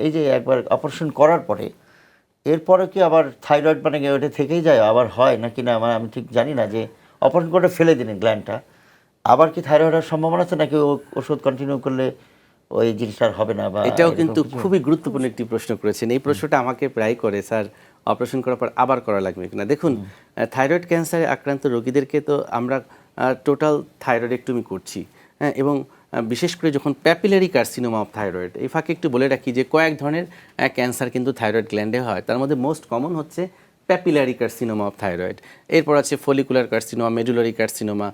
এই যে একবার অপারেশন করার পরে এরপরে কি আবার থাইরয়েড মানে ওটা থেকেই যায় আবার হয় নাকি না? মানে আমি ঠিক জানি না যে অপারেশন করে ফেলে দিলেন গ্ল্যান্ডটা আবার কি থাইরয়েড হওয়ার সম্ভাবনা আছে নাকি ও- ওষুধ কন্টিনিউ করলে ওই জিনিসটা আর হবে না বা এটাও কিন্তু খুবই গুরুত্বপূর্ণ একটি প্রশ্ন করেছেন। এই প্রশ্নটা আমাকে প্রায় করে স্যার অপারেশন করার পর আবার করা লাগবে কিনা? দেখুন থাইরয়েড ক্যান্সারে আক্রান্ত রোগীদেরকে তো আমরা টোটাল থাইরয়েডেক্টমি করছি হ্যাঁ এবং বিশেষ করে যখন প্যাপিলারি কার্সিনোমা অফ থাইরয়েড এই ফাঁকে একটু বলে রাখি যে কয়েক ধরনের ক্যান্সার কিন্তু থাইরয়েড গ্ল্যান্ডে হয়। তার মধ্যে মোস্ট কমন হচ্ছে প্যাপিলারি কার্সিনোমা অফ থাইরয়েড এরপর আছে follicular carcinoma medullary carcinoma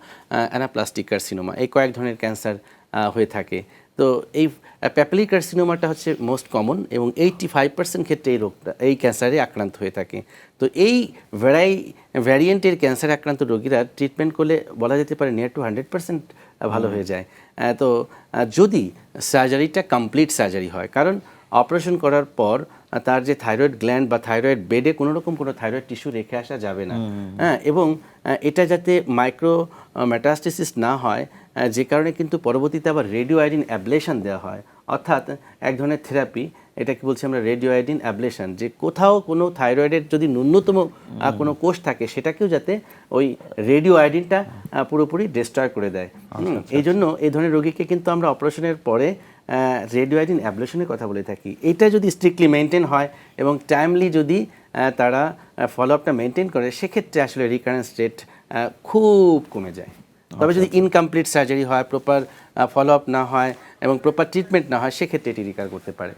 anaplastic carcinoma এই কয়েক ধরনের ক্যান্সার হয়ে থাকে। তো এই প্যাপিলি কার্সিনোমাটা হচ্ছে মোস্ট কমন এবং এইটটি ফাইভ পার্সেন্ট ক্ষেত্রে এই রোগটা এই ক্যান্সারে আক্রান্ত হয়ে থাকে। তো এই ভ্যারাই ভ্যারিয়েন্টের ক্যান্সারে আক্রান্ত রোগীরা ট্রিটমেন্ট করলে বলা যেতে পারে নিয়ার টু হান্ড্রেড পার্সেন্ট ভালো হয়ে যায়। তো যদি সার্জারিটা কমপ্লিট সার্জারি হয় কারণ অপারেশন করার পর তার যে থাইরয়েড গ্ল্যান্ড বা থাইরয়েড বেডে কোনো রকম কোনো থাইরয়েড টিস্যু রেখে আসা যাবে না। হ্যাঁ এবং এটা যাতে মাইক্রো মেটাস্টেসিস না হয় যে কারণে কিন্তু পরবর্তীতে আবার রেডিও আইডিন অ্যাবলেশন দেওয়া হয়। অর্থাৎ এক ধরনের থেরাপি এটাকে বলছি আমরা রেডিও আইডিন অ্যাবলেশন যে কোথাও কোনো থাইরয়েডের যদি ন্যূনতম কোনো কোষ থাকে সেটাকেও যাতে ওই রেডিও আইডিনটা পুরোপুরি ডিস্ট্রয় করে দেয়। এই জন্য এই ধরনের রোগীকে কিন্তু আমরা অপারেশনের পরে রেডিও আইডিন অ্যাবলেশনের কথা বলে থাকি। এটা যদি স্ট্রিক্টলি মেনটেন হয় এবং টাইমলি যদি তারা ফলো আপটা মেনটেন করে সেক্ষেত্রে আসলে রিকারেন্স রেট খুব কমে যায়। তবে যদি ইনকমপ্লিট সার্জারি হয় প্রপার ফলো আপ না হয় এবং প্রপার ট্রিটমেন্ট না হয় সেক্ষেত্রে এটি রিকার করতে পারে।